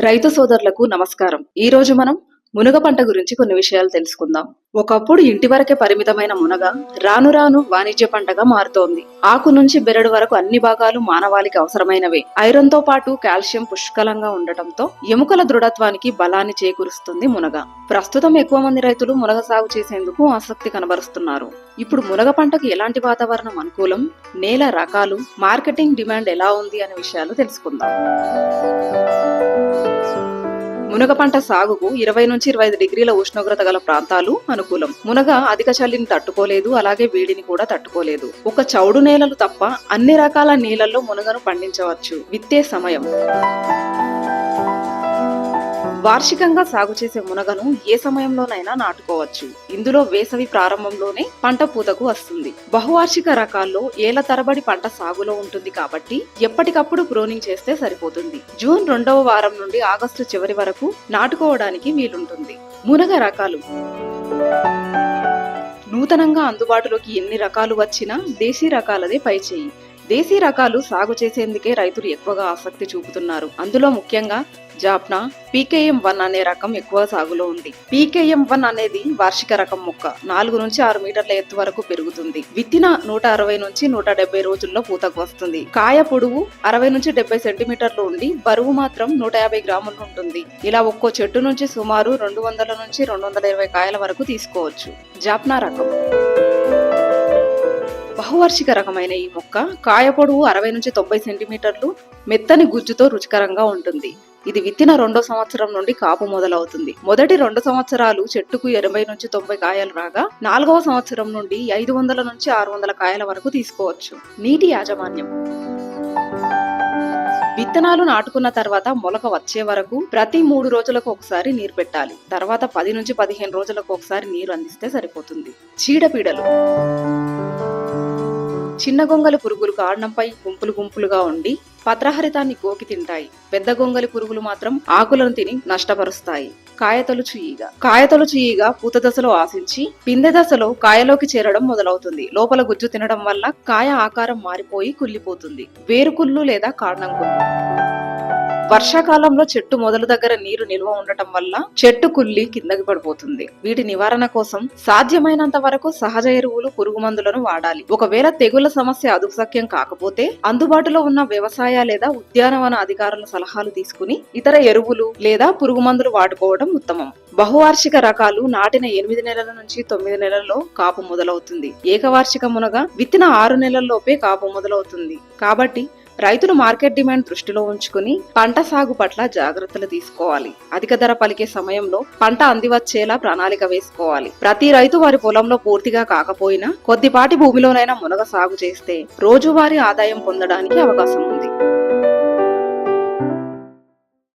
రైతు సోదరులకు నమస్కారం. ఈ రోజు మనం మునగ పంట గురించి కొన్ని విషయాలు తెలుసుకుందాం. ఒకప్పుడు ఇంటి వరకే పరిమితమైన మునగ రాను రాను వాణిజ్య పంటగా మారుతోంది. ఆకు నుంచి బెరడు వరకు అన్ని భాగాలు మానవాళికి అవసరమైనవే. ఐరన్తో పాటు కాల్షియం పుష్కలంగా ఉండటంతో ఎముకల దృఢత్వానికి బలాన్ని చేకూరుస్తుంది మునగ. ప్రస్తుతం ఎక్కువ మంది రైతులు మునగ సాగు చేసేందుకు ఆసక్తి కనబరుస్తున్నారు. ఇప్పుడు మునగ పంటకు ఎలాంటి వాతావరణం అనుకూలం? నేల రకాలు మార్కెటింగ్ డిమాండ్ ఎలా ఉంది? అనే విషయాలు తెలుసుకుందాం. మునగ పంట సాగుకు ఇరవై నుంచి ఇరవై ఐదు డిగ్రీల ఉష్ణోగ్రత గల ప్రాంతాలు అనుకూలం. మునగ అధిక చలిని తట్టుకోలేదు అలాగే వేడిని కూడా తట్టుకోలేదు. ఒక చౌడు నేలలు తప్ప అన్ని రకాల నేలల్లో మునగను పండించవచ్చు. విత్తే సమయం. వార్షికంగా సాగు చేసే మునగను ఏ సమయంలోనైనా నాటుకోవచ్చు. ఇందులో వేసవి ప్రారంభంలోనే పంట పూతకు వస్తుంది. బహువార్షిక రకాల్లో ఏళ్ళ తరబడి పంట సాగులో ఉంటుంది కాబట్టి ఎప్పటికప్పుడు ప్రోనింగ్ చేస్తే సరిపోతుంది. జూన్ రెండవ వారం నుండి ఆగస్టు చివరి వరకు నాటుకోవడానికి వీలుంటుంది. మునగ రకాలు. నూతనంగా అందుబాటులోకి ఎన్ని రకాలు వచ్చినా దేశీ రకాలదే పైచేయి. దేశీ రకాలు సాగు చేసేందుకే రైతులు ఎక్కువగా ఆసక్తి చూపుతున్నారు. అందులో ముఖ్యంగా జాప్నా పీకేఎం వన్ అనే రకం ఎక్కువ సాగులో ఉంది. పీకేఎం వన్ అనేది వార్షిక రకం మొక్క. నాలుగు నుంచి ఆరు మీటర్ల ఎత్తు వరకు పెరుగుతుంది. విత్తిన నూట అరవై నుంచి నూట డెబ్బై రోజుల్లో పూతకు వస్తుంది. కాయ పొడువు అరవై నుంచి డెబ్బై సెంటీమీటర్లు ఉండి బరువు మాత్రం నూట యాభై గ్రాములు ఉంటుంది. ఇలా ఒక్కో చెట్టు నుంచి సుమారు రెండు వందల నుంచి రెండు వందల ఇరవై కాయల వరకు తీసుకోవచ్చు. జాప్నా రకం. బహువార్షిక రకమైన ఈ మొక్క కాయ పొడవు అరవై నుంచి తొంభై సెంటీమీటర్లు మెత్తని గుజ్జుతో రుచికరంగా ఉంటుంది. ఇది విత్తిన రెండో సంవత్సరం నుండి కాపు మొదలవుతుంది. మొదటి రెండు సంవత్సరాలు చెట్టుకు ఎనభై నుంచి తొంభై కాయలు రాగా నాలుగవ సంవత్సరం నుండి ఐదు వందల నుంచి ఆరు వందల కాయల వరకు తీసుకోవచ్చు. నీటి యాజమాన్యం. విత్తనాలు నాటుకున్న తర్వాత మొలక వచ్చే వరకు ప్రతి మూడు రోజులకు ఒకసారి నీరు పెట్టాలి. తర్వాత పది నుంచి పదిహేను రోజులకు ఒకసారి నీరు అందిస్తే సరిపోతుంది. చీడపీడలు. చిన్న గొంగలి పురుగులు కారణంపై గుంపులు గుంపులుగా ఉండి పత్రహరితాన్ని గోకి తింటాయి. పెద్ద గొంగలి పురుగులు మాత్రం ఆకులను తిని నష్టపరుస్తాయి. కాయతొలుచు ఈగ. కాయతొలుచు ఈగ పూత దశలో ఆశించి పిందె దశలో కాయలోకి చేరడం మొదలవుతుంది. లోపల గుజ్జు తినడం వల్ల కాయ ఆకారం మారిపోయి కుళ్ళిపోతుంది. వేరుకుళ్ళు లేదా కారణం కుళ్ళు వర్షాకాలంలో చెట్టు మొదలు దగ్గర నీరు నిల్వ ఉండటం వల్ల చెట్టు కుల్లి కిందకి పడిపోతుంది. వీటి నివారణ కోసం సాధ్యమైనంత వరకు సహజ ఎరువులు పురుగు మందులను వాడాలి. ఒకవేళ తెగుళ్ళ సమస్య అదుపుసక్యం కాకపోతే అందుబాటులో ఉన్న వ్యవసాయ లేదా ఉద్యానవన అధికారుల సలహాలు తీసుకుని ఇతర ఎరువులు లేదా పురుగు మందులు వాడుకోవడం ఉత్తమం. బహువార్షిక రకాలు నాటిన ఎనిమిది నెలల నుంచి తొమ్మిది నెలల్లో కాపు మొదలవుతుంది. ఏకవార్షిక మునగ విత్తిన ఆరు నెలల్లోపే కాపు మొదలవుతుంది. కాబట్టి రైతులు మార్కెట్ డిమాండ్ దృష్టిలో ఉంచుకుని పంట సాగు పట్ల జాగ్రత్తలు తీసుకోవాలి. అధిక ధర పలికే సమయంలో పంట అందివచ్చేలా ప్రణాళిక వేసుకోవాలి. ప్రతి రైతు వారి పొలంలో పూర్తిగా కాకపోయినా కొద్దిపాటి భూమిలోనైనా మునగ సాగు చేస్తే రోజువారీ ఆదాయం పొందడానికి అవకాశం ఉంది.